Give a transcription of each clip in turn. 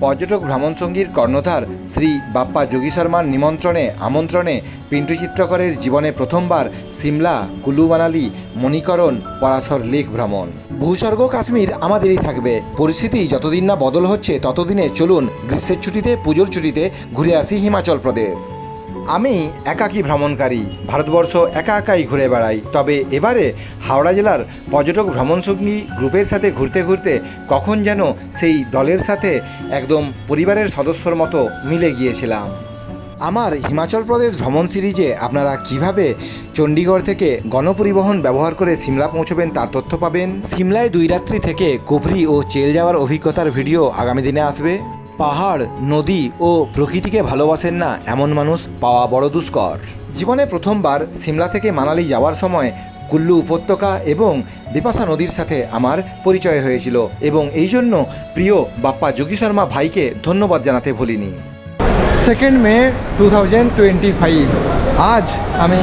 পর্যটক ভ্রমণসঙ্গীর কর্ণধার শ্রী বাপ্পা যোগী শর্মার নিমন্ত্রণে আমন্ত্রণে পিন্টু চিত্রকরের জীবনে প্রথমবার সিমলা কুলু মানালি মণিকরণ, পরাশর লেক ভ্রমণ। ভূস্বর্গ, কাশ্মীর আমাদেরই থাকবে। পরিস্থিতি যতদিন না বদল হচ্ছে, ততদিনে চলুন গ্রীষ্মের ছুটিতে, পুজোর ছুটিতে ঘুরে আসি হিমাচল প্রদেশ। আমি একাকী ভ্রমণকারী। ভারতবর্ষ একা একাই ঘুরে বেড়াই। তবে এবারে হাওড়া জেলার পর্যটক ভ্রমণসঙ্গী গ্রুপের সাথে ঘুরতে ঘুরতে কখন যেন সেই দলের সাথে একদম পরিবারের সদস্যর মতো মিলে গিয়েছিলাম। আমার হিমাচল প্রদেশ ভ্রমণ সিরিজে আপনারা কীভাবে চণ্ডীগড় থেকে গণপরিবহন ব্যবহার করে সিমলা পৌঁছবেন তার তথ্য পাবেন? সিমলায় দুই রাত্রি থেকে কুফরি ও চেল যাওয়ার অভিজ্ঞতার ভিডিও আগামী দিনে আসবে। পাহাড় নদী ও প্রকৃতিকে ভালোবাসেন না এমন মানুষ পাওয়া বড় দুষ্কর। জীবনে প্রথমবার সিমলা থেকে মানালি যাওয়ার সময় কুল্লু উপত্যকা এবং বিপাশা নদীর সাথে আমার পরিচয় হয়েছিল এবং এই জন্য প্রিয় বাপ্পা যোগী শর্মা ভাইকে ধন্যবাদ জানাতে ভুলিনি। Second May two thousand twenty five আজ আমি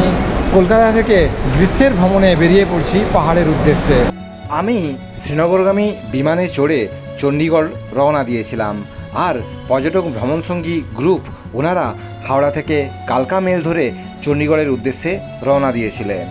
কলকাতা থেকে গ্রীষ্মের ভ্রমণে বেরিয়ে পড়ছি পাহাড়ের উদ্দেশ্যে। আমি শ্রীনগরগামী বিমানে চড়ে চণ্ডীগড় রওনা দিয়েছিলাম। আর পর্যটক ভ্রমণসঙ্গী গ্রুপ ওনারা হাওড়া থেকে কালকা মেল ধরে চণ্ডীগড়ের উদ্দেশ্যে রওনা দিয়েছিলেন।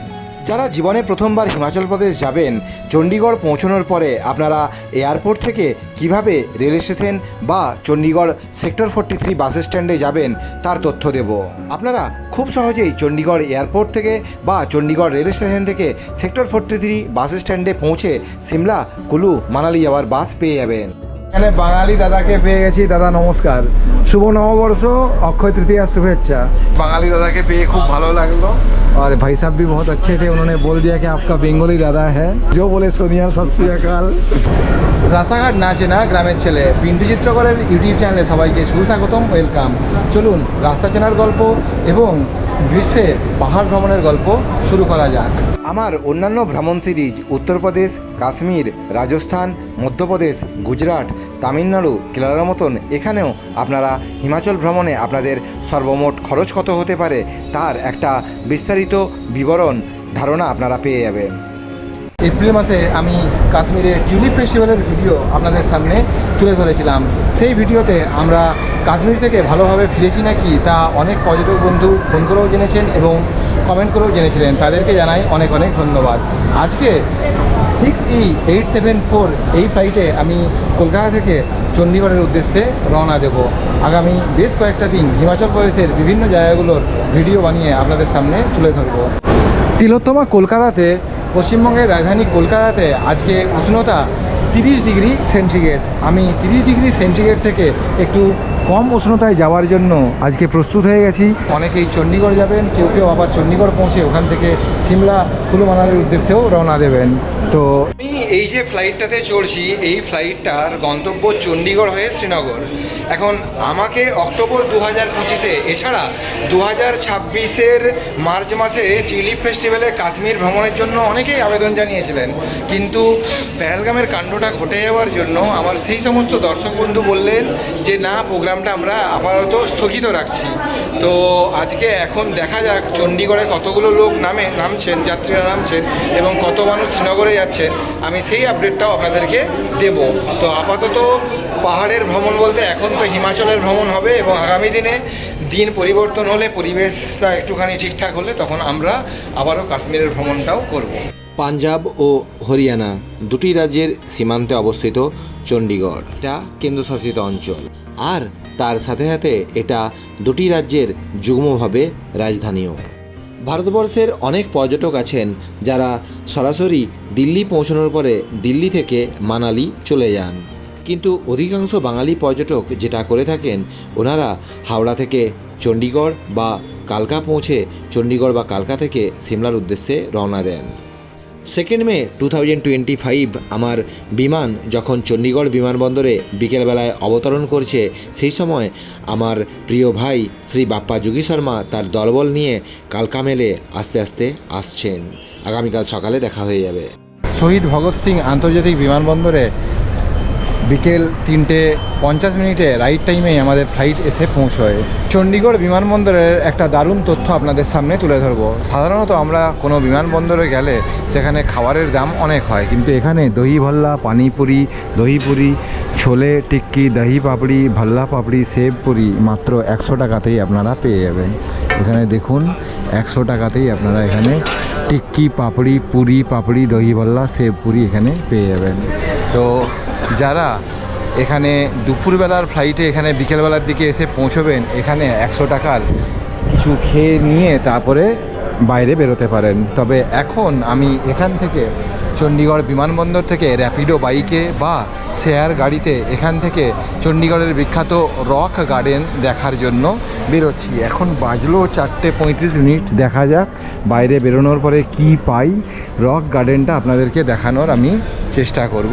যারা জীবনে প্রথমবার হিমাচল প্রদেশ যাবেন, চণ্ডীগড় পৌঁছানোর পরে আপনারা এয়ারপোর্ট থেকে কীভাবে রেল স্টেশন বা Chandigarh sector forty three bus স্ট্যান্ডে যাবেন তার তথ্য দেব। আপনারা খুব সহজেই চণ্ডীগড় এয়ারপোর্ট থেকে বা চণ্ডীগড় রেল স্টেশন থেকে সেক্টর ফোর্টি থ্রি বাস স্ট্যান্ডে পৌঁছে সিমলা, কুলু, মানালি যাওয়ার বাস পেয়ে যাবেন। এখানে বাঙালি দাদাকে পেয়ে গেছি দাদা নমস্কার শুভ নববর্ষ অক্ষয় তৃতীয়ার শুভেচ্ছা बांगाली दादा के पेये खूब भालो लगलो और भाई साहब भी बहुत अच्छे थे उन्होंने बोल दिया कि आपका बेंगोली दादा है जो बोले सोनिया सत श्री अकाल রাস্তাঘাট না চেনা গ্রামের ছেলে পিন্টু চিত্রকরের ইউটিউব চ্যানেলে সবাইকে সুস্বাগতম ওয়েলকাম চলুন রাস্তা চেনার গল্প এবং গ্রীষ্মে পাহাড় ভ্রমণের গল্প শুরু করা যাক। আমার অন্যান্য ভ্রমণ সিরিজ উত্তরপ্রদেশ কাশ্মীর রাজস্থান মধ্যপ্রদেশ গুজরাট তামিলনাড়ু কেরালার মতন। এখানেও আপনারা হিমাচল ভ্রমণে আপনাদের সর্বমোট খরচ কত হতে পারে তার একটা বিস্তারিত বিবরণ ধারণা আপনারা পেয়ে যাবেন। এপ্রিল মাসে আমি কাশ্মীরে টিউলিপ ফেস্টিভ্যালের ভিডিও আপনাদের সামনে তুলে ধরেছিলাম। সেই ভিডিওতে আমরা কাশ্মীর থেকে ভালোভাবে ফিরেছি নাকি তা অনেক পর্যটক বন্ধু ফোন করেও জেনেছেন এবং কমেন্ট করেও জেনেছিলেন। তাদেরকে জানাই অনেক অনেক ধন্যবাদ। আজকে six E eight seven four এই ফ্লাইটে আমি কলকাতা থেকে চণ্ডীগড়ের উদ্দেশ্যে রওনা দেব। আগামী বেশ কয়েকটা দিন হিমাচল প্রদেশের বিভিন্ন জায়গাগুলোর ভিডিও বানিয়ে আপনাদের সামনে তুলে ধরবো। তিলোত্তমা কলকাতাতে, পশ্চিমবঙ্গের রাজধানী কলকাতাতে আজকে উষ্ণতা তিরিশ ডিগ্রি সেন্টিগ্রেড। আমি তিরিশ ডিগ্রি সেন্টিগ্রেড থেকে একটু কম উষ্ণতায় যাওয়ার জন্য আজকে প্রস্তুত হয়ে গেছি। অনেকেই চণ্ডীগড় যাবেন, কেউ কেউ আবার চণ্ডীগড় পৌঁছে ওখান থেকে সিমলা কুলু মানালির উদ্দেশ্যেও রওনা দেবেন। তো আমি এই যে ফ্লাইটটাতে চড়ছি, এই ফ্লাইটটার গন্তব্য চণ্ডীগড় হয়ে শ্রীনগর। এখন আমাকে অক্টোবর দু হাজার পঁচিশে, এছাড়া দু হাজার ছাব্বিশের মার্চ মাসে টিউলিপ ফেস্টিভ্যালে কাশ্মীর ভ্রমণের জন্য অনেকেই আবেদন জানিয়েছিলেন। কিন্তু পেহেলগামের কাণ্ডটা ঘটে যাওয়ার জন্য আমার সেই সমস্ত দর্শক বন্ধু বললেন যে, না প্রোগ্রামটা আমরা আপাতত স্থগিত রাখছি। তো আজকে এখন দেখা যাক চণ্ডীগড়ে কতগুলো লোক নামে, নামছেন, যাত্রীরা নামছেন এবং কত মানুষ শ্রীনগরে যাচ্ছেন। আমি সেই আপডেটটাও আপনাদেরকে দেব। তো আপাতত পাহাড়ের ভ্রমণ বলতে এখন তো হিমাচলের ভ্রমণ হবে এবং আগামী দিনে দিন পরিবর্তন হলে পরিবেশটা একটুখানি ঠিকঠাক হলে তখন আমরা আবারও কাশ্মীরের ভ্রমণটাও করব। পাঞ্জাব ও হরিয়ানা দুটি রাজ্যের সীমান্তে অবস্থিত চণ্ডীগড়। এটা কেন্দ্রশাসিত অঞ্চল। আর তার সাথে সাথে এটা দুটি রাজ্যের যুগ্মভাবে রাজধানীও। ভারতবর্ষের অনেক পর্যটক আছেন যারা সরাসরি দিল্লি পৌঁছানোর পরে দিল্লি থেকে মানালি চলে যান। কিন্তু অধিকাংশ বাঙালি পর্যটক যেটা করে থাকেন, ওনারা হাওড়া থেকে চণ্ডীগড় বা কালকা পৌঁছে চণ্ডীগড় বা কালকা থেকে সিমলার উদ্দেশ্যে রওনা দেন। Second May two thousand twenty five আমার বিমান যখন চণ্ডীগড় বিমানবন্দরে বিকেলবেলায় অবতরণ করছে, সেই সময় আমার প্রিয় ভাই শ্রী বাপ্পা যোগী শর্মা তার দলবল নিয়ে কালকা মেলে আস্তে আস্তে আসছেন। আগামীকাল সকালে দেখা হয়ে যাবে। শহীদ ভগৎ সিং আন্তর্জাতিক বিমানবন্দরে বিকেল তিনটে পঞ্চাশ মিনিটে রাইট টাইমেই আমাদের ফ্লাইট এসে পৌঁছয়। চণ্ডীগড় বিমানবন্দরের একটা দারুণ তথ্য আপনাদের সামনে তুলে ধরবো। সাধারণত আমরা কোনো বিমানবন্দরে গেলে সেখানে খাবারের দাম অনেক হয়, কিন্তু এখানে দহি ভল্লা, পানিপুরি দহি পুরি ছোলে টিক্কি, দহি পাপড়ি, ভাল্লা পাপড়ি, সেব পুরি মাত্র একশো টাকাতেই আপনারা পেয়ে যাবেন। এখানে দেখুন একশো টাকাতেই আপনারা এখানে টিক্কি, পাপড়ি, পুরি, পাপড়ি দহি ভল্লা সেব পুরি এখানে পেয়ে যাবেন। তো যারা এখানে দুপুরবেলার ফ্লাইটে এখানে বিকেলবেলার দিকে এসে পৌঁছবেন, এখানে একশো টাকার কিছু খেয়ে নিয়ে তারপরে বাইরে বেরোতে পারেন। তবে এখন আমি এখান থেকে চণ্ডীগড় বিমানবন্দর থেকে র্যাপিডো বাইকে বা শেয়ার গাড়িতে এখান থেকে চণ্ডীগড়ের বিখ্যাত রক গার্ডেন দেখার জন্য বেরোচ্ছি। এখন বাজলো চারটে পঁয়ত্রিশ মিনিট। দেখা যাক বাইরে বেরোনোর পরে কি পাই। রক গার্ডেনটা আপনাদেরকে দেখানোর আমি চেষ্টা করব।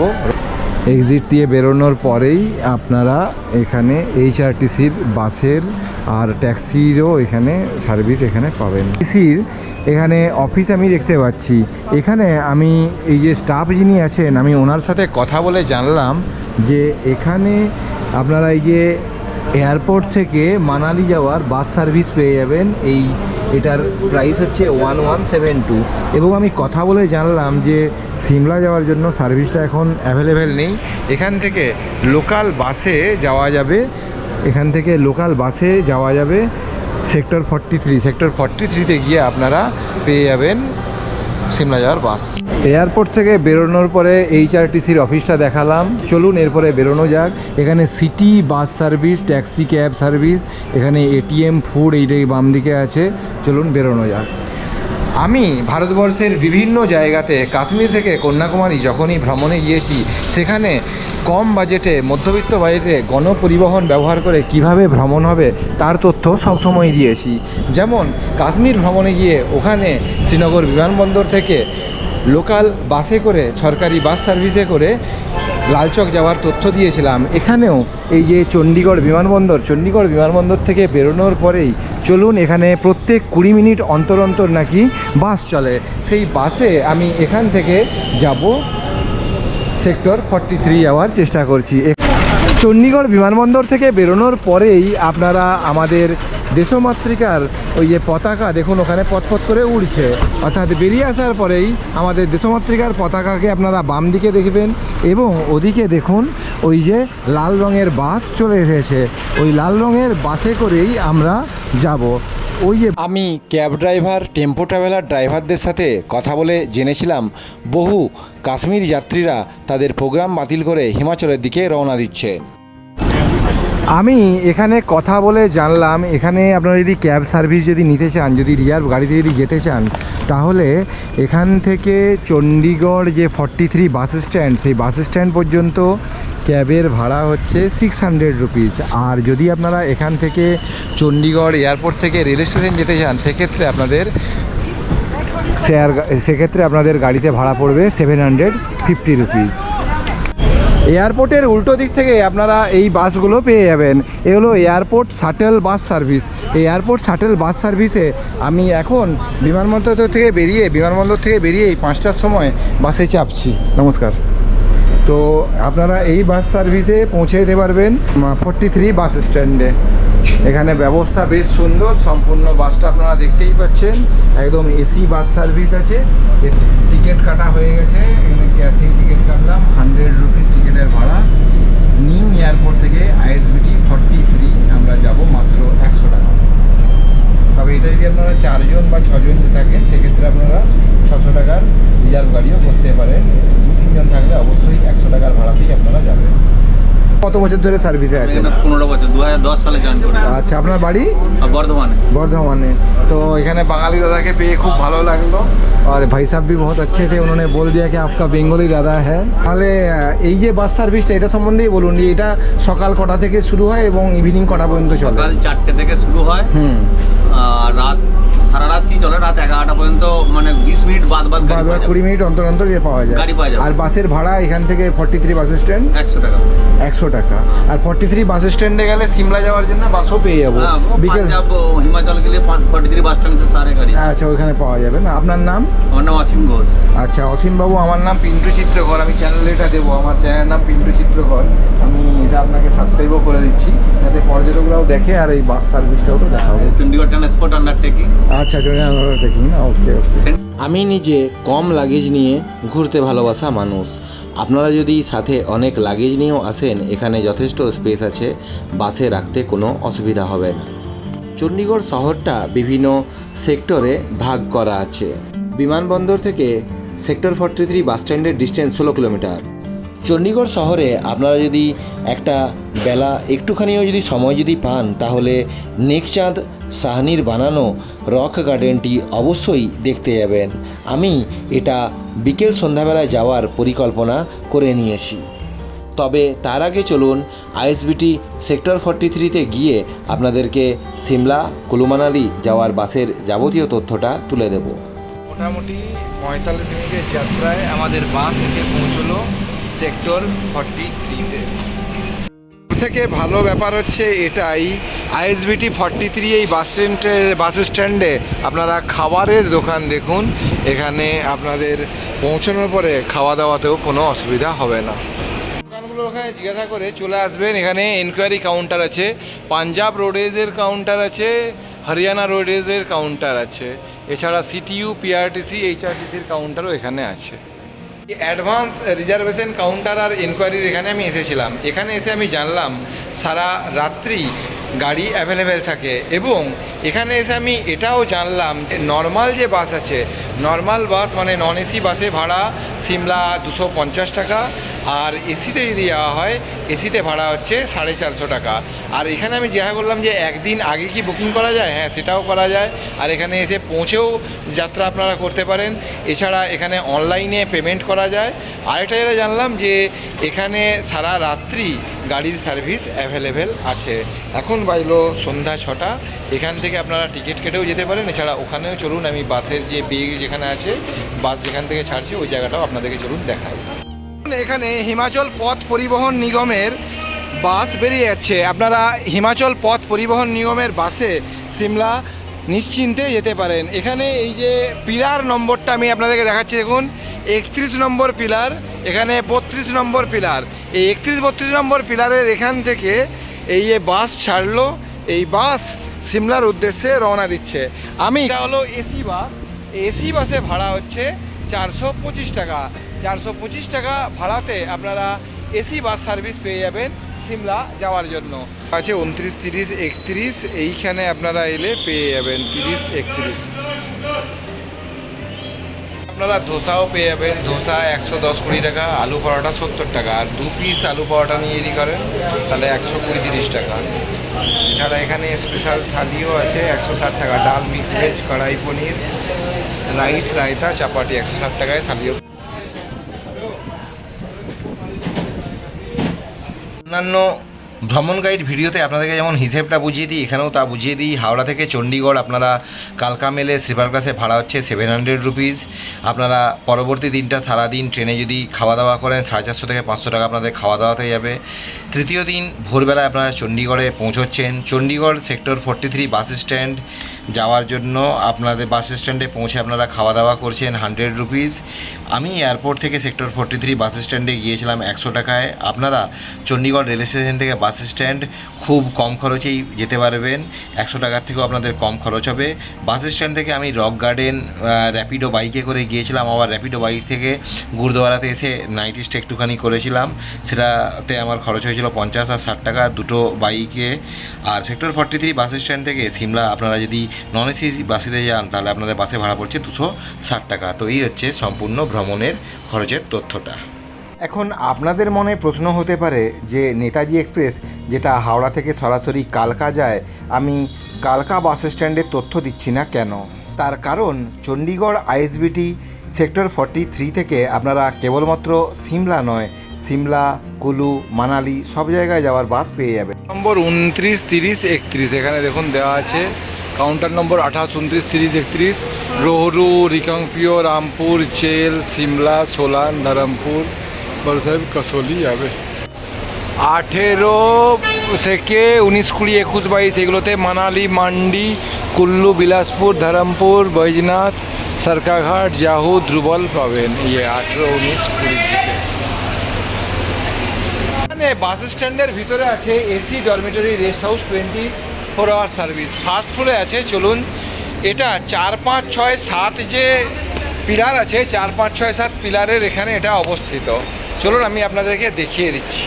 এক্সিট দিয়ে বেরোনোর পরেই আপনারা এখানে এইচআরটিসির বাসের আর ট্যাক্সিরও এখানে সার্ভিস এখানে পাবেন। টিসির এখানে অফিস আমি দেখতে পাচ্ছি। এখানে আমি এই যে স্টাফ যিনি আছেন, আমি ওনার সাথে কথা বলে জানলাম যে এখানে আপনারা এই যে এয়ারপোর্ট থেকে মানালি যাওয়ার বাস সার্ভিস পেয়ে যাবেন। এই এটার প্রাইস হচ্ছে ওয়ান ওয়ান সেভেন টু এবং আমি কথা বলে জানলাম যে সিমলা যাওয়ার জন্য সার্ভিসটা এখন অ্যাভেলেবেল নেই। এখান থেকে লোকাল বাসে যাওয়া যাবে। এখান থেকে লোকাল বাসে যাওয়া যাবে। Sector forty three sector forty থ্রিতে গিয়ে আপনারা পেয়ে যাবেন সিমলা যাওয়ার বাস। এয়ারপোর্ট থেকে বেরোনোর পরে এইচআরটিসির অফিসটা দেখালাম। চলুন এরপরে বেরোনো যাক। এখানে city bus service, taxi cab service, এখানে এটিএম, ফুড, এইটাই বাম দিকে আছে। চলুন বেরোনো যাক। আমি ভারতবর্ষের বিভিন্ন জায়গাতে কাশ্মীর থেকে কন্যাকুমারী যখনই ভ্রমণে গিয়েছি, সেখানে কম বাজেটে, মধ্যবিত্ত বাজেটে গণপরিবহন ব্যবহার করে কীভাবে ভ্রমণ হবে, তার তথ্য সবসময় দিয়েছি। যেমন, কাশ্মীর ভ্রমণে গিয়ে ওখানে শ্রীনগর বিমানবন্দর থেকে লোকাল বাসে করে, সরকারি বাস সার্ভিসে করে লালচক যাওয়ার তথ্য দিয়েছিলাম। এখানেও এই যে চণ্ডীগড় বিমানবন্দর চণ্ডীগড় বিমানবন্দর থেকে বেরোনোর পরেই চলুন এখানে প্রত্যেক কুড়ি মিনিট অন্তর অন্তর নাকি বাস চলে। সেই বাসে আমি এখান থেকে যাব সেক্টর ফর্টি থ্রি যাওয়ার চেষ্টা করছি। চণ্ডীগড় বিমানবন্দর থেকে বেরোনোর পরেই আপনারা আমাদের দেশমাতৃকার ওই যে পতাকা, দেখুন ওখানে পথপথ করে উড়ছে। অর্থাৎ বেরিয়ে আসার পরেই আমাদের দেশমাতৃকার পতাকাকে আপনারা বাম দিকে দেখবেন এবং ওদিকে দেখুন ওই যে লাল রঙের বাস চলে এসেছে। ওই লাল রঙের বাসে করেই আমরা যাব। ওই যে আমি ক্যাব ড্রাইভার, টেম্পো ট্রাভেলার ড্রাইভারদের সাথে কথা বলে জেনেছিলাম, বহু কাশ্মীর যাত্রীরা তাদের প্রোগ্রাম বাতিল করে হিমাচলের দিকে রওনা দিচ্ছেন আমি এখানে কথা বলে জানলাম, এখানে আপনারা যদি ক্যাব সার্ভিস যদি নিতে চান, যদি রিজার্ভ গাড়িতে যদি যেতে চান, তাহলে এখান থেকে চণ্ডীগড় যে ফর্টি থ্রি বাস স্ট্যান্ড সেই বাস স্ট্যান্ড পর্যন্ত ক্যাবের ভাড়া হচ্ছে সিক্স হান্ড্রেড রুপিস আর যদি আপনারা এখান থেকে চণ্ডীগড় এয়ারপোর্ট থেকে রেল স্টেশন যেতে চান, সেক্ষেত্রে আপনাদের শেয়ার সেক্ষেত্রে আপনাদের গাড়িতে ভাড়া পড়বে সেভেন হান্ড্রেড ফিফটি রুপিস এয়ারপোর্টের উল্টো দিক থেকে আপনারা এই বাসগুলো পেয়ে যাবেন। এ হলো এয়ারপোর্ট শাটেল বাস সার্ভিস। এই এয়ারপোর্ট শাটেল বাস সার্ভিসে আমি এখন বিমানবন্দর থেকে বেরিয়ে, বিমানবন্দর থেকে বেরিয়ে এই পাঁচটার সময় বাসে চাপছি। নমস্কার। তো আপনারা এই বাস সার্ভিসে পৌঁছে যেতে পারবেন ফর্টি থ্রি বাস স্ট্যান্ডে। এখানে ব্যবস্থা বেশ সুন্দর, সম্পূর্ণ বাসটা আপনারা দেখতেই পাচ্ছেন। একদম এসি বাস সার্ভিস আছে। টিকিট কাটা হয়ে গেছে, এখানে ক্যাশেই টিকিট কাটলাম হান্ড্রেড রুপিস টিকিটের ভাড়া নিউ এয়ারপোর্ট থেকে আইএসবিটি ফর্টি থ্রি আমরা যাব মাত্র একশো টাকা তবে এটা যদি আপনারা চারজন বা ছজন যে থাকেন, সেক্ষেত্রে আপনারা ছশো টাকার রিজার্ভ গাড়িও করতে পারেন। দু তিনজন থাকলে অবশ্যই একশো টাকার ভাড়াতেই আপনারা যাবেন। কত বছর ধরে সার্ভিসে আছেন এখানে পনেরো বছর দু হাজার দশ সালে জয়েন করি আচ্ছা আপনার বাড়ি আর বর্ধমানে बर्धमाने तो এখানে বাঙালি দাদাকে পেয়ে খুব ভালো লাগলো और भाई साहब भी बहुत अच्छे थे उन्होंने बोल दिया कि आपका बेंगली दादा है তাহলে আহ, এই যে বাস সার্ভিসটা এটা সম্বন্ধেই বলুন যে এটা সকাল কটা থেকে শুরু হয় এবং ইভিনিং কটা পর্যন্ত চলে সকাল চারটে থেকে শুরু হয় হুম আর রাত সারা রাত্রি চলে? রাত এগারোটা পর্যন্ত মানে বিশ মিনিট বাদ বাদ বাদ বাদ কুড়ি মিনিট অন্তর অন্তর ইয়ে পাওয়া যায়। গাড়ি পাওয়া যাবে। আর বাসের ভাড়া এখান থেকে ফর্টি থ্রি বাস স্ট্যান্ড একশো টাকা। একশো টাকা। আর ফর্টি থ্রি বাস স্ট্যান্ডে গেলে সিমলা যাওয়ার জন্য বাসও পেয়ে যাব। হ্যাঁ, বিকেল হিমাচল গেলে ফর্টি থ্রি বাস স্ট্যান্ড সারে গাড়ি। আচ্ছা ওইখানে পাওয়া যাবে না। আপনার নাম? আমার নাম অসীম ঘোষ। আচ্ছা অসীম বাবু আমার নাম পিন্টু চিত্রকর। আমি চ্যানেলে এটা দেবো। আমার চ্যানেলের নাম পিন্টু চিত্রকর। আমি এটা আপনাকে সাবস্ক্রাইবও করে দিচ্ছি। যাতে পর্যটকরাও দেখে আর এই বাস সার্ভিসটাও তো দেখা হবে চণ্ডীগড় ট্রান্সপোর্ট আন্ডারটেকিং আচ্ছা না ওকে ওকে আমি নিজে কম লাগেজ নিয়ে ঘুরতে ভালোবাসা মানুষ। আপনারা যদি সাথে অনেক লাগেজ নিয়েও আসেন, এখানে যথেষ্ট স্পেস আছে, বাসে রাখতে কোনো অসুবিধা হবে না। চণ্ডীগড় শহরটা বিভিন্ন সেক্টরে ভাগ করা আছে। বিমানবন্দর থেকে সেক্টর ফর্টি থ্রি বাস স্ট্যান্ডের ডিস্টেন্স ষোলো কিলোমিটার চণ্ডীগড় শহরে আপনারা যদি একটা বেলা একটুখানিও যদি সময় যদি পান, তাহলে নেকচাঁদ সাহানির বানানো রক গার্ডেনটি অবশ্যই দেখতে যাবেন। আমি এটা বিকেল সন্ধ্যাবেলায় যাওয়ার পরিকল্পনা করে নিয়েছি। তবে তার আগে চলুন আইএসবিটি সেক্টর ফর্টি থ্রিতে গিয়ে আপনাদেরকে সিমলা, কুলুমানালি যাওয়ার বাসের যাবতীয় তথ্যটা তুলে দেবো। মোটামুটি পঁয়তাল্লিশ মিনিটের যাত্রায় আমাদের বাস এসে পৌঁছলো। সেক্টর ফর্টি থ্রিতে। থেকে ভালো ব্যাপার হচ্ছে এটাই আইএসবিটি ফর্টি থ্রি এই বাস স্ট্যান্ডে বাস স্ট্যান্ডে আপনারা খাবারের দোকান দেখুন, এখানে আপনাদের পৌঁছানোর পরে খাওয়া দাওয়াতেও কোনো অসুবিধা হবে না। দোকানগুলোর ওখানে জিজ্ঞাসা করে চলে আসবেন, এখানে এনকোয়ারি কাউন্টার আছে, পাঞ্জাব রোডেজের কাউন্টার আছে, হরিয়ানা রোডেজের কাউন্টার আছে, এছাড়া সিটিইউ পিআরটিসি এইচআরটিসির কাউন্টারও এখানে আছে। অ্যাডভান্স রিজার্ভেশন কাউন্টার আর এনকোয়ারির এখানে আমি এসেছিলাম। এখানে এসে আমি জানলাম, সারা রাত্রি গাড়ি অ্যাভেলেবেল থাকে এবং এখানে এসে আমি এটাও জানলাম যে নর্মাল যে বাস আছে নর্মাল বাস মানে নন এসি বাসে ভাড়া, সিমলা দুশো টাকা আর এসিতে যদি যাওয়া হয়, এসিতে ভাড়া হচ্ছে সাড়ে চারশো টাকা। আর এখানে আমি জিজ্ঞাসা করলাম যে, একদিন আগে কি বুকিং করা যায়? হ্যাঁ সেটাও করা যায়। আর এখানে এসে পৌঁছেও যাত্রা আপনারা করতে পারেন। এছাড়া এখানে অনলাইনে পেমেন্ট করা যায়। আরেকটা যেটা জানলাম যে, এখানে সারা রাত্রি গাড়ির সার্ভিস অ্যাভেলেবেল আছে। এখন বাজলো সন্ধ্যা ছটা। এখান থেকে আপনারা টিকিট কেটেও যেতে পারেন। এছাড়া ওখানেও চলুন, আমি বাসের যে বেগ যেখানে আছে বাস যেখান থেকে ছাড়ছে, ওই জায়গাটাও আপনাদেরকে চলুন দেখাই। এখানে হিমাচল পথ পরিবহন নিগমের বাস বেরিয়ে যাচ্ছে। আপনারা হিমাচল পথ পরিবহন নিগমের বাসে সিমলা নিশ্চিন্তে যেতে পারেন। এখানে এই যে পিলার নম্বরটা আমি আপনাদেরকে দেখাচ্ছি, দেখুন, একত্রিশ নম্বর পিলার, এখানে বত্রিশ নম্বর পিলার। এই একত্রিশ বত্রিশ নম্বর পিলারের এখান থেকে এই যে বাস ছাড়লো, এই বাস সিমলার উদ্দেশ্যে রওনা দিচ্ছে। আমি, এটা হলো এসি বাস। এসি বাসে ভাড়া হচ্ছে চারশো পঁচিশ টাকা। চারশো পঁচিশ টাকা ভাড়াতে আপনারা এসি বাস সার্ভিস পেয়ে যাবেন সিমলা যাওয়ার জন্য। আছে উনত্রিশ, তিরিশ, একত্রিশ, এইখানে আপনারা এলে পেয়ে যাবেন তিরিশ, একত্রিশ। আপনারা ধোসাও পেয়ে যাবেন, ধোসা একশো দশ কুড়ি টাকা, আলু পরোটা সত্তর টাকা। আর দু পিস আলু পরোটা নিয়ে যদি করেন, তাহলে একশো কুড়ি, তিরিশ টাকা। এছাড়া এখানে স্পেশাল থালিও আছে, একশো ষাট টাকা। ডাল মিক্স ভেজ কড়াই পনির, রাইস, রায়তা, চাপাটি একশো ষাট টাকায় থালিও। অন্যান্য ভ্রমণ গাইড ভিডিওতে আপনাদেরকে যেমন হিসেবটা বুঝিয়ে দিই, এখানেও তা বুঝিয়ে দিই। হাওড়া থেকে চণ্ডীগড় আপনারা কালকা মেলে স্লিপার ক্লাসে ভাড়া হচ্ছে সেভেন হান্ড্রেড রুপিস আপনারা পরবর্তী দিনটা সারাদিন ট্রেনে যদি খাওয়া দাওয়া করেন, সাড়ে চারশো থেকে পাঁচশো টাকা আপনাদের খাওয়া দাওয়াতে যাবে। তৃতীয় দিন ভোরবেলায় আপনারা চণ্ডীগড়ে পৌঁছচ্ছেন। Chandigarh sector forty three bus stand যাওয়ার জন্য আপনাদের বাস স্ট্যান্ডে পৌঁছে আপনারা খাওয়া দাওয়া করছেন হান্ড্রেড রুপিস আমি এয়ারপোর্ট থেকে সেক্টর ফোর্টি থ্রি বাস স্ট্যান্ডে গিয়েছিলাম একশো টাকায়। আপনারা চণ্ডীগড় রেল স্টেশন থেকে বাস স্ট্যান্ড খুব কম খরচেই যেতে পারবেন। একশো টাকার থেকেও আপনাদের কম খরচ হবে। বাস স্ট্যান্ড থেকে আমি রক গার্ডেন র্যাপিডো বাইকে করে গিয়েছিলাম। আবার র্যাপিডো বাইক থেকে গুরুদুয়ারাতে এসে নাইট স্টে একটুখানি করেছিলাম। সেটাতে আমার খরচ হয়েছিল পঞ্চাশ আর ষাট টাকা দুটো বাইকে আর sector forty three bus stand থেকে সিমলা, আপনারা যদি নন এসি বাসেতে যান তাহলে আপনাদের বাসে ভাড়া পড়ছে দুশো ষাট টাকা। তো এই হচ্ছে সম্পূর্ণ ভ্রমণের খরচের তথ্যটা। এখন আপনাদের মনে প্রশ্ন হতে পারে যে নেতাজি এক্সপ্রেস যেটা হাওড়া থেকে সরাসরি কালকা যায় আমি কালকা বাস স্ট্যান্ডের তথ্য দিচ্ছি না কেন? তার কারণ Chandigarh ISBT sector forty three থেকে আপনারা কেবলমাত্র সিমলা নয় সিমলা কুলু মানালি সব জায়গায় যাওয়ার বাস পেয়ে যাবে নম্বর উনত্রিশ তিরিশ একত্রিশ এখানে দেখুন দেওয়া আছে। কাউন্টার নম্বর আঠাশ, উনত্রিশ, তিরিশ, একত্রিশ। রোহরু রিকাংপিও রামপুর, চেল, সিমলা, সোলান ধরমপুর বড় সাহেব, কাসলি যাবে। আঠেরো থেকে উনিশ, কুড়ি, একুশ, বাইশ, এগুলোতে মানালি, মান্ডি, কুল্লু, বিলাসপুর, ধরমপুর, বৈজনাথ সরকাঘাট জাহু ধ্রুবল পাবেন। ইয়ে আঠেরো, উনিশ, কুড়ি বাস স্ট্যান্ডের ভিতরে আছে AC, dormitory, rest house, twenty. Four hour service first ফ্লোরে আছে, চলুন। এটা চার পাঁচ ছয় সাত যে পিলার আছে, চার পাঁচ ছয় সাত পিলারের এখানে এটা অবস্থিত। চলুন, আমি আপনাদেরকে দেখিয়ে দিচ্ছি।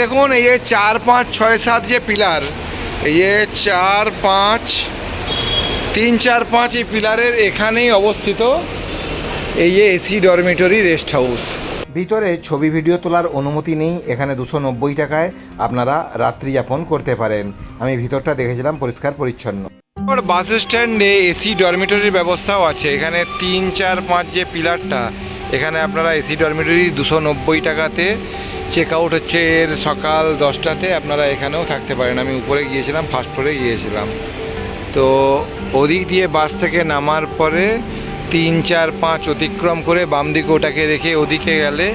দেখুন, এই যে চার পাঁচ ছয় সাত যে পিলার, এই যে চার পাঁচ, তিন চার পাঁচ এই পিলারের এখানেই অবস্থিত। এই যে এসি ডরমিটরি রেস্ট হাউস। ভিতরে ছবি ভিডিও তোলার অনুমতি নেই, এখানে দুশো নব্বই টাকায় আপনারা রাত্রি যাপন করতে পারেন। আমি ভিতরটা দেখেছিলাম, পরিষ্কার, পরিচ্ছন্ন। বাস স্ট্যান্ডে এসি, ডরমিটরির ব্যবস্থাও আছে। এখানে তিন, চার, পাঁচ যে পিলারটা, এখানে আপনারা এসি, ডরমিটরি দুশো নব্বই টাকাতে। চেক আউট হচ্ছে এর সকাল দশটাতে, আপনারা এখানেও থাকতে পারেন। আমি উপরে গিয়েছিলাম, ফার্স্ট ফ্লোরে গিয়েছিলাম। তো ওদিক দিয়ে বাস থেকে নামার পরে তিন চার পাঁচ অতিক্রম করে বাম দিকে ওটাকে রেখে ওদিকে গেলে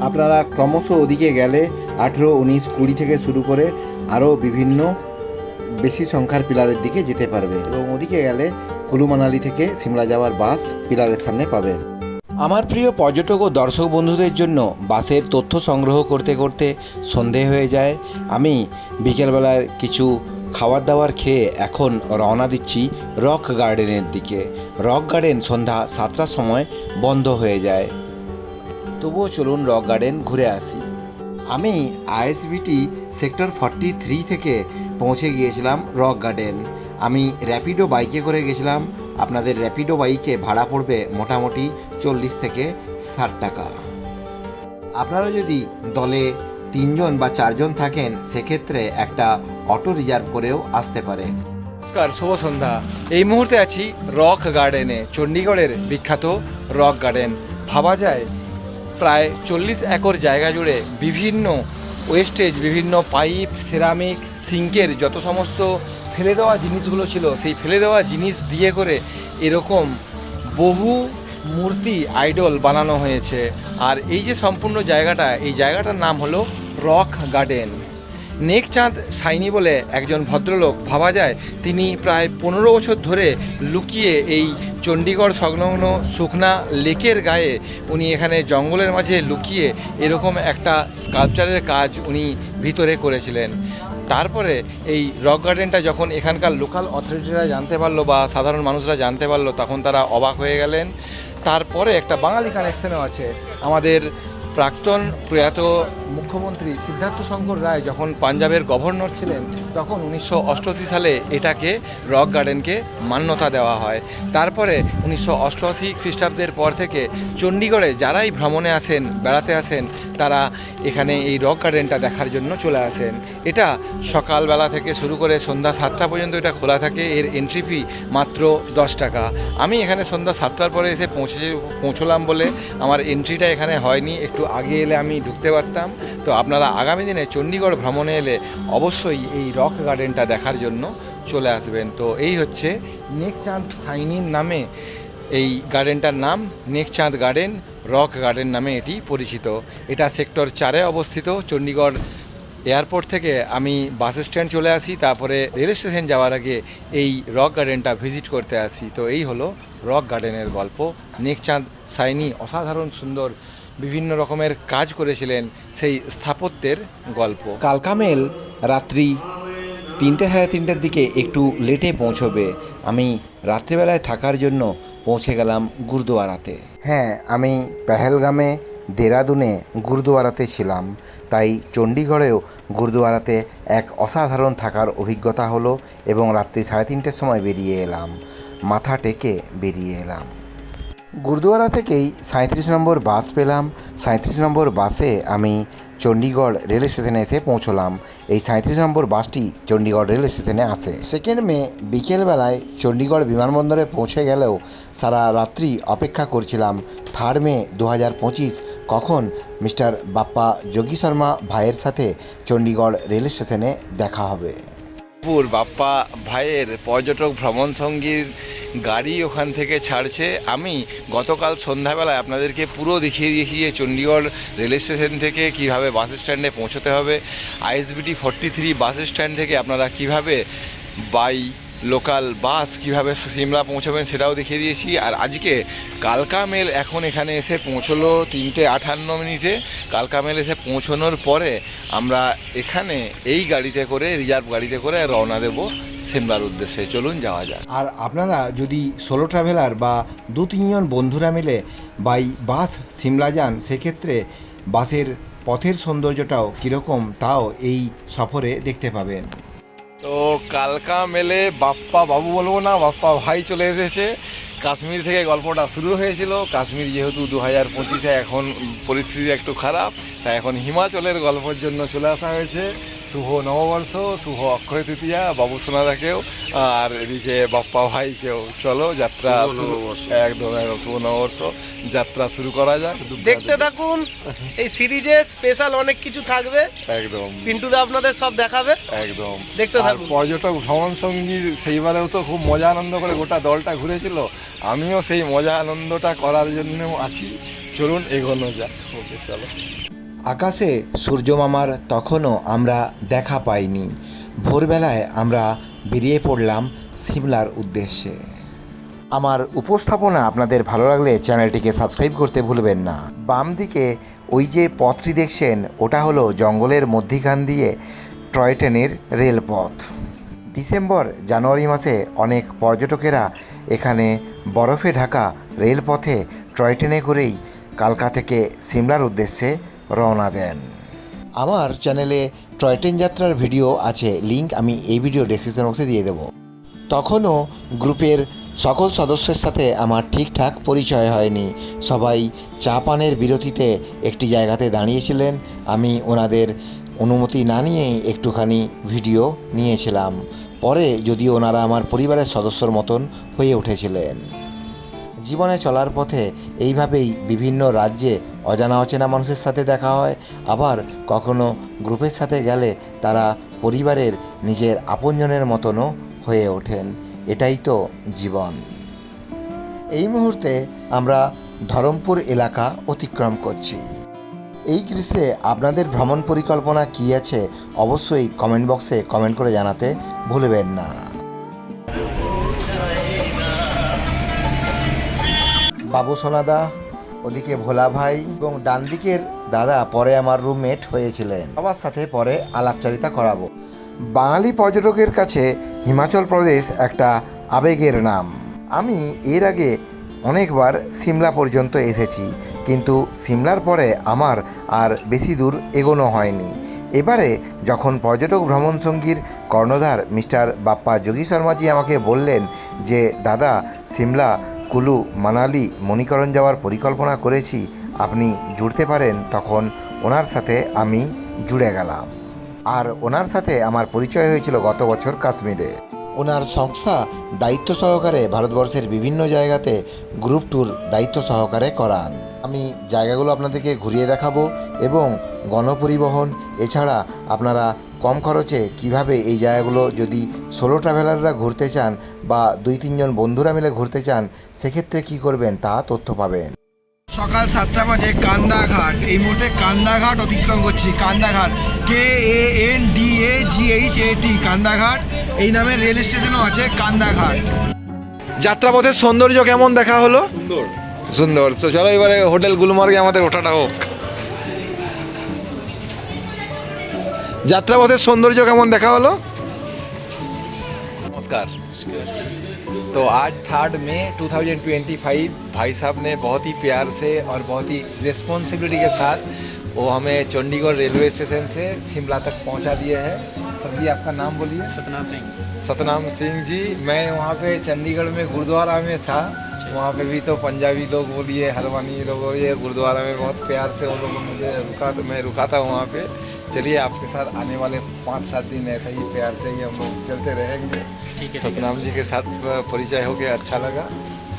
আপনারা ক্রমশ ওদিকে গেলে আঠেরো উনিশ কুড়ি থেকে শুরু করে আরও বিভিন্ন বেশি সংখ্যার পিলারের দিকে যেতে পারবে এবং ওদিকে গেলে কুলু মানালি থেকে সিমলা যাওয়ার বাস পিলারের সামনে পাবে। আমার প্রিয় পর্যটক ও দর্শক বন্ধুদের জন্য বাসের তথ্য সংগ্রহ করতে করতে সন্ধে হয়ে যায়। আমি বিকেলবেলার কিছু খাবার দাবার খেয়ে এখন রওনা দিচ্ছি রক গার্ডেনের দিকে। রক গার্ডেন সন্ধ্যা সাতটার সময় বন্ধ হয়ে যায়। তবুও চলুন রক গার্ডেন ঘুরে আসি। আমি আইএসবিটি সেক্টর ফর্টি থ্রি থেকে পৌঁছে গিয়েছিলাম রক গার্ডেন। আমি র্যাপিডো বাইকে করে গেছিলাম। আপনাদের র্যাপিডো বাইকে ভাড়া পড়বে মোটামুটি চল্লিশ থেকে ষাট টাকা। আপনারা যদি দলে তিনজন বা চারজন থাকেন, সেক্ষেত্রে একটা অটো রিজার্ভ করেও আসতে পারেন নমস্কার, শুভ সন্ধ্যা। এই মুহূর্তে আছি রক গার্ডেনে, চণ্ডীগড়ের বিখ্যাত রক গার্ডেন। ভাবা যায়, প্রায় চল্লিশ একর জায়গা জুড়ে বিভিন্ন ওয়েস্টেজ, বিভিন্ন পাইপ, সেরামিক, সিঙ্কের যত সমস্ত ফেলে দেওয়া জিনিসগুলো ছিল, সেই ফেলে দেওয়া জিনিস দিয়ে করে এরকম বহু মূর্তি আইডল বানানো হয়েছে। আর এই যে সম্পূর্ণ জায়গাটা, এই জায়গাটার নাম হলো রক গার্ডেন নেকচাঁদ সাইনি বলে একজন ভদ্রলোক, ভাবা যায় তিনি প্রায় পনেরো বছর ধরে লুকিয়ে এই চণ্ডীগড় সংলগ্ন সুখনা লেকের গায়ে উনি এখানে জঙ্গলের মাঝে লুকিয়ে এরকম একটা স্কাল্পচারের কাজ উনি ভিতরে করেছিলেন। তারপরে এই রক গার্ডেনটা যখন এখানকার লোকাল অথরিটিরা জানতে পারল বা সাধারণ মানুষরা জানতে পারল, তখন তারা অবাক হয়ে গেলেন। তারপরে একটা বাঙালি কানেকশানও আছে। আমাদের প্রাক্তন প্রয়াত মুখ্যমন্ত্রী সিদ্ধার্থ শঙ্কর রায় যখন পাঞ্জাবের গভর্নর ছিলেন, তখন উনিশশো অষ্টআশি সালে এটাকে রক গার্ডেনকে মান্যতা দেওয়া হয়। তারপরে উনিশশো অষ্টআশি খ্রিস্টাব্দের পর থেকে চণ্ডীগড়ে যারাই ভ্রমণে আসেন, বেড়াতে আসেন, তারা এখানে এই রক গার্ডেনটা দেখার জন্য চলে আসেন। এটা সকালবেলা থেকে শুরু করে সন্ধ্যা সাতটা পর্যন্ত এটা খোলা থাকে, এর এন্ট্রি ফি মাত্র দশ টাকা। আমি এখানে সন্ধ্যা সাতটার পরে এসে পৌঁছে, পৌঁছলাম বলে আমার এন্ট্রিটা এখানে হয়নি, একটু আগে এলে আমি ঢুকতে পারতাম। তো আপনারা আগামী দিনে চণ্ডীগড় ভ্রমণে এলে অবশ্যই এই রক গার্ডেনটা দেখার জন্য চলে আসবেন। তো এই হচ্ছে নেকচাঁদ সাইনিন নামে এই গার্ডেনটার নাম, নেকচাঁদ গার্ডেন, রক গার্ডেন নামে এটি পরিচিত। এটা সেক্টর চারে অবস্থিত। চণ্ডীগড় এয়ারপোর্ট থেকে আমি বাস স্ট্যান্ড চলে আসি, তারপরে রেল স্টেশন যাওয়ার আগে এই রক গার্ডেনটা ভিজিট করতে আসি। তো এই হলো রক গার্ডেনের গল্প। নেকচাঁদ সাইনি অসাধারণ সুন্দর বিভিন্ন রকমের কাজ করেছিলেন সেই স্থাপত্যের গল্প। কালকামেল রাত্রি তিনটে সাড়ে তিনটের দিকে একটু লেটে পৌঁছবে। আমি রাত্রিবেলায় থাকার জন্য পৌঁছে গেলাম গুরুদুয়ারাতে। হ্যাঁ আমি পেহেলগামে দেরাদুনে গুরুদুয়ারাতে ছিলাম। তাই চণ্ডীগড়েও গুরুদুয়ারাতে এক অসাধারণ থাকার অভিজ্ঞতা হলো এবং রাত্রি সাড়ে তিনটের সময় বেরিয়ে এলাম। মাথা টেকে বেরিয়ে এলাম। গুরুদুয়ারা থেকেই সাঁত্রিশ নম্বর বাস পেলাম। সাঁত্রিশ নম্বর বাসে আমি চণ্ডীগড় রেল স্টেশনে এসে পৌঁছলাম। এই সাঁত্রিশ নম্বর বাসটি চণ্ডীগড় রেল স্টেশনে আসে সেকেন্ড মে বিকেলবেলায় চণ্ডীগড় বিমানবন্দরে পৌঁছে গেলেও সারা রাত্রি অপেক্ষা করছিলাম। থার্ড মে দু হাজার পঁচিশ কখন মিস্টার বাপ্পা যোগী শর্মা ভাইয়ের সাথে চণ্ডীগড় রেল স্টেশনে দেখা হবে। বাপ্পা ভাইয়ের পর্যটক ভ্রমণ সঙ্গীর গাড়ি ওখান থেকে ছাড়ছে। আমি গতকাল সন্ধ্যাবেলায় আপনাদেরকে পুরো দেখিয়ে দিয়েছি যে চণ্ডীগড় রেল স্টেশন থেকে কীভাবে বাস স্ট্যান্ডে পৌঁছতে হবে। ISBT forty three bus stand থেকে আপনারা কীভাবে বাই লোকাল বাস কীভাবে সিমলা পৌঁছাবেন সেটাও দেখিয়ে দিয়েছি। আর আজকে কালকা মেল এখন এখানে এসে পৌঁছলো তিনটে আটান্ন মিনিটে। কালকা মেল এসে পৌঁছানোর পরে আমরা এখানে এই গাড়িতে করে, রিজার্ভ গাড়িতে করে রওনা দেব। সিমলার উদ্দেশ্যে চলুন যাওয়া যাক। আর আপনারা যদি সোলো ট্রাভেলার বা দু তিনজন বন্ধুরা মিলে বাই বাস সিমলা যান সেক্ষেত্রে বাসের পথের সৌন্দর্যটাও কীরকম তাও এই সফরে দেখতে পাবেন। তো কালকা মেলে বাপ্পা বাবু বলব না বাপ্পা ভাই চলে এসেছে। কাশ্মীর থেকে গল্পটা শুরু হয়েছিল। কাশ্মীর যেহেতু দু হাজার পঁচিশে এখন পরিস্থিতি একটু খারাপ তাই এখন হিমাচলের গল্পের জন্য চলে আসা হয়েছে। শুভ নববর্ষ শুভ অক্ষয় তৃতীয়া বাবু সোনাদাকেও আর এদিকে বাপ্পা ভাইকেও। চলো যাত্রা একদম একদম শুভ নববর্ষ। যাত্রা শুরু করা যাক। দেখতে থাকুন এই সিরিজে স্পেশাল অনেক কিছু থাকবে। একদম। পিন্টুদা আপনাদের সব দেখাবে। একদম। দেখতে থাকুন। পর্যটক ভ্রমণ সঙ্গী সেইবারেও তো খুব মজা আনন্দ করে গোটা দলটা ঘুরেছিল। আমিও সেই মজা আনন্দটা করার জন্য আছি। চলুন এগোনো যাক। ওকে চলো। আকাশে সূর্যমামার তখনও আমরা দেখা পাইনি। ভোরবেলায় আমরা বেরিয়ে পড়লাম সিমলার উদ্দেশ্যে। আমার উপস্থাপনা আপনাদের ভালো লাগলে চ্যানেলটিকে সাবস্ক্রাইব করতে ভুলবেন না। বাম দিকে ওই যে পথটি দেখছেন, ওটা হলো জঙ্গলের মধ্যিখান দিয়ে টয় ট্রেনের রেলপথ। ডিসেম্বর, জানুয়ারি মাসে অনেক পর্যটকেরা এখানে বরফে ঢাকা রেলপথে টয় ট্রেনে করেই কালকা থেকে সিমলার উদ্দেশ্যে রওনা দেন। আমার চ্যানেলে টয় ট্রেন যাত্রার ভিডিও আছে, লিংক আমি এই ভিডিও ডেসক্রিপশন বক্সে দিয়ে দেবো। তখনও গ্রুপের সকল সদস্যের সাথে আমার ঠিকঠাক পরিচয় হয়নি। সবাই চা পানের বিরতিতে একটি জায়গাতে দাঁড়িয়েছিলেন। আমি ওনাদের অনুমতি না নিয়েই একটুখানি ভিডিও নিয়েছিলাম। পরে যদিও ওনারা আমার পরিবারের সদস্যর মতন হয়ে উঠেছিলেন। জীবনে চলার পথে এইভাবেই বিভিন্ন রাজ্যে অজানা অচেনা মানুষের সাথে দেখা হয়। আবার কখনো গ্রুপের সাথে গেলে তারা পরিবারের নিজের আপনজনের মতনও হয়ে ওঠেন। এটাই তো জীবন। এই মুহূর্তে আমরা ধরমপুর এলাকা অতিক্রম করছি। এই গ্রীষ্মে আপনাদের ভ্রমণ পরিকল্পনা কী আছে অবশ্যই কমেন্ট বক্সে কমেন্ট করে জানাতে ভুলবেন না। বাবু সোনাদা, ওদিকে ভোলা ভাই এবং ডান দিকের দাদা পরে আমার রুমমেট হয়েছিলেন। সবার সাথে পরে আলাপচারিতা করাবো। বাঙালি পর্যটকের কাছে হিমাচল প্রদেশ একটা আবেগের নাম। আমি এর আগে অনেকবার সিমলা পর্যন্ত এসেছি, কিন্তু সিমলার পরে আমার আর বেশি দূর এগোনো হয়নি। এবারে যখন পর্যটক ভ্রমণ সঙ্গীর কর্ণধার মিস্টার বাপ্পা যোগী শর্মাজি আমাকে বললেন যে, দাদা, সিমলা কুলু, মানালি, মণিকরণ যাওয়ার পরিকল্পনা করেছি। আপনি জুড়তে পারেন, তখন ওনার সাথে আমি জুড়ে গেলাম। আর ওনার সাথে আমার পরিচয় হয়েছিল গত বছর কাশ্মীরে। ওনার সংস্থা দায়িত্ব সহকারে ভারতবর্ষের বিভিন্ন জায়গাতে গ্রুপ ট্যুর দায়িত্ব সহকারে করান। আমি জায়গাগুলো আপনাদেরকে ঘুরিয়ে দেখাবো এবং গণপরিবহন, এছাড়া আপনারা কম খরচে কীভাবে এই জায়গাগুলো যদি সোলো ট্রাভেলাররা ঘুরতে চান বা দুই তিনজন বন্ধুরা মিলে ঘুরতে চান সেক্ষেত্রে কি করবেন তা তথ্য পাবেন। সকাল সাতটা বাজে কান্দাঘাট। এই মুহূর্তে কান্দাঘাট অতিক্রম করছি। Kandaghat. K A N D A G H A T Kandaghat. এই নামে রেল স্টেশনও আছে কান্দাঘাট। যাত্রাপথের সৌন্দর্য কেমন দেখা হলো? সুন্দর। তো চলো এবারে হোটেল গুলমার্গে আমাদের ওঠাটা হোক। যাত্রাপথের সৌন্দর্য কেমন দেখা হলো नमस्कार तो आज थर्ड मई 2025 भाई साहब ने बहुत ही प्यार से और बहुत ही रिस्पॉन्सिबिलिटी के साथ वो हमें चंडीगढ़ रेलवे स्टेशन से शिमला तक पहुंचा दिए हैं सर जी आपका नाम बोलिए सतनाम सिंह सतनाम सिंह जी मैं वहाँ पे चंडीगढ़ में गुरुद्वारा में था वहाँ पे भी तो पंजाबी लोग बोलिए हरवानी लोग बोलिए गुरुद्वारा में बहुत प्यार से उन लोगों ने मुझे रुका तो मैं रुका था वहाँ पे चलिए आपके साथ आने वाले पाँच सात दिन ऐसा ही प्यार से ही हम लोग चलते रहेंगे सतनाम जी के साथ परिचय हो गया अच्छा लगा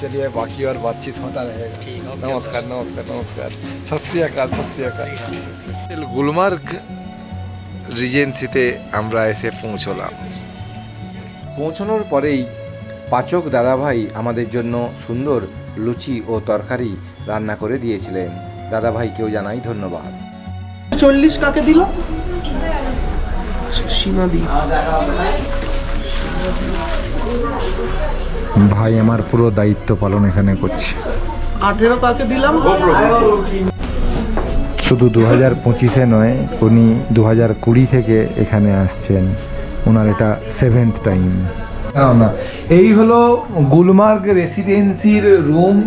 चलिए बाकी और बातचीत होता रहेगा नमस्कार नमस्कार नमस्कार सत श्री अकाल सत श्री अकाल গুলমার্গ রিজেন্সিতে আমরা এসে পৌঁছলাম পৌঁছানোর পরেই পাচক দাদাভাই আমাদের জন্য সুন্দর লুচি ও তরকারি রান্না করে দিয়েছিলেন দাদাভাইকেও জানাই ধন্যবাদ চল্লিশ কাকে দিল? ভাই আমার পুরো দায়িত্ব পালন এখানে করছে। আঠেরো কাকে দিলাম? শুধু দু হাজার পঁচিশে নয় উনি দু হাজার কুড়ি থেকে এখানে আসছেন। ওনার এটা সেভেন্থ টাইম না এই হলো গুলমার্গ রেসিডেন্সির রুম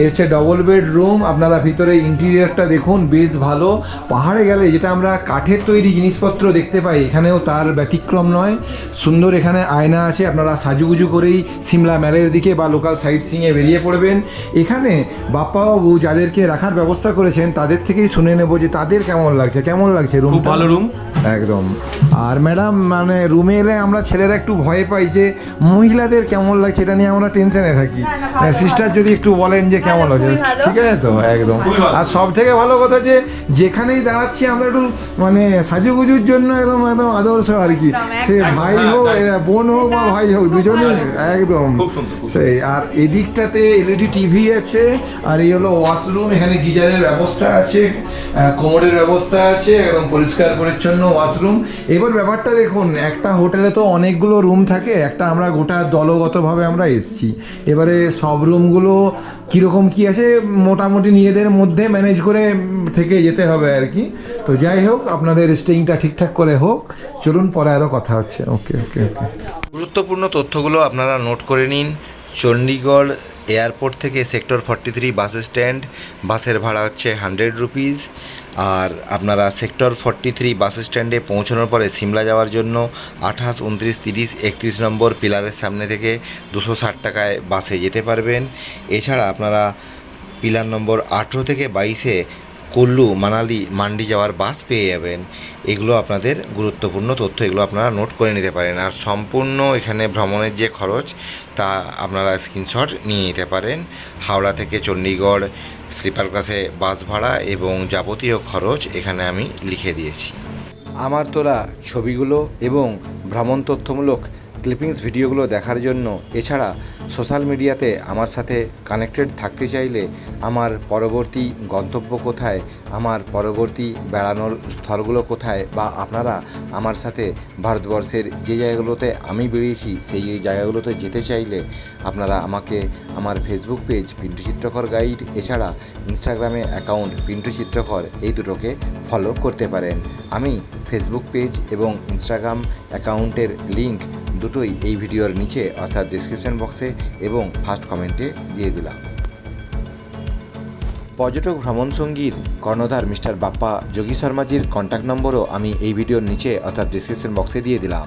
এই হচ্ছে ডবল বেড রুম আপনারা ভিতরে ইন্টেরিয়রটা দেখুন বেশ ভালো। পাহাড়ে গেলে যেটা আমরা কাঠের তৈরি জিনিসপত্র দেখতে পাই এখানেও তার ব্যতিক্রম নয়। সুন্দর এখানে আয়না আছে আপনারা সাজুগুজু করেই সিমলা ম্যালের দিকে বা লোকাল সাইট সিংয়ে বেরিয়ে পড়বেন। এখানে বাপ্পাবাবু যাদেরকে রাখার ব্যবস্থা করেছেন তাদের থেকেই শুনে নেব যে তাদের কেমন লাগছে কেমন লাগছে রুম ভালো রুম একদম। আর ম্যাডাম মানে রুমে এলে আমরা ছেলেরা একটু ভয় পাই যে মহিলাদের কেমন লাগছে? এটা নিয়ে আমরা টেনশনে থাকি। সিস্টার যদি একটু বলেন যে কেমন লাগছে? ঠিক আছে তো? একদম। আর সব থেকে ভালো কথা যে যেখানেই দাঁড়াচ্ছি আমরা একটু মানে সাজুগুজুর জন্য একদম একদম আদর্শ আর কি। সে ভাই হোক বোন হোক বা ভাই হোক দুজনেই একদম। সেই আর এদিকটাতে এলইডি টিভি আছে আর এই হলো ওয়াশরুম এখানে গিজারের ব্যবস্থা আছে কোমরের ব্যবস্থা আছে একদম পরিষ্কার পরিচ্ছন্ন ওয়াশরুম এবার ব্যাপারটা দেখুন, একটা হোটেলে তো অনেকগুলো রুম থাকে, একটা আমরা গোটা দলগতভাবে আমরা এসছি। এবারে সব রুমগুলো কীরকম কী আছে, মোটামুটি নিজেদের মধ্যে ম্যানেজ করে থেকে যেতে হবে আর কি। তো যাই হোক, আপনাদের স্টেইংটা ঠিকঠাক করে হোক। চলুন, পরে আরও কথা হচ্ছে। ওকে ওকে ওকে গুরুত্বপূর্ণ তথ্যগুলো আপনারা নোট করে নিন। চণ্ডীগড় এয়ারপোর্ট থেকে sector forty three bus stand, বাসের ভাড়া হচ্ছে হান্ড্রেড রুপিস আর আপনারা সেক্টর ফর্টি থ্রি বাস স্ট্যান্ডে পৌঁছানোর পরে সিমলা যাওয়ার জন্য আঠাশ, উনত্রিশ, তিরিশ, একত্রিশ নম্বর পিলারের সামনে থেকে দুশো ষাট টাকায় বাসে যেতে পারবেন। এছাড়া আপনারা পিলার নম্বর আঠেরো থেকে বাইশে কুল্লু, মানালি, মান্ডি যাওয়ার বাস পেয়ে যাবেন। এগুলো আপনাদের গুরুত্বপূর্ণ তথ্য, এগুলো আপনারা নোট করে নিতে পারেন। আর সম্পূর্ণ এখানে ভ্রমণের যে খরচ, তা আপনারা স্ক্রিনশট নিয়ে নিতে পারেন। হাওড়া থেকে চণ্ডীগড় স্লিপার ক্লাসে বাস ভাড়া এবং যাবতীয় খরচ এখানে আমি লিখে দিয়েছি। আমার তোলা ছবিগুলো এবং ভ্রমণ তথ্যমূলক ক্লিপিংস ভিডিওগুলো দেখার জন্য, এছাড়া সোশ্যাল মিডিয়াতে আমার সাথে কানেক্টেড থাকতে চাইলে আমার পরবর্তী গন্তব্য কোথায়, আমার পরবর্তী বেড়ানোর স্থলগুলো কোথায়, বা আপনারা আমার সাথে ভারতবর্ষের যে জায়গাগুলোতে আমি বেরিয়েছি, সেই জায়গাগুলোতে যেতে চাইলে আপনারা আমাকে আমার ফেসবুক পেজ পিন্টু চিত্রকর গাইড এছাড়া ইনস্টাগ্রামে অ্যাকাউন্ট পিন্টু চিত্রকর এই দুটোকে ফলো করতে পারেন। আমি ফেসবুক পেজ এবং ইনস্টাগ্রাম অ্যাকাউন্টের লিংক দুটোই এই ভিডিওর নিচে অর্থাৎ ডিসক্রিপশন বক্সে এবং ফার্স্ট কমেন্টে দিয়ে দিলাম। পর্যটক ভ্রমণ সঙ্গীর কর্ণধার মিস্টার বাপ্পা যোগী শর্মাজির কন্ট্যাক্ট নম্বরও আমি এই ভিডিওর নিচে অর্থাৎ ডিসক্রিপশন বক্সে দিয়ে দিলাম।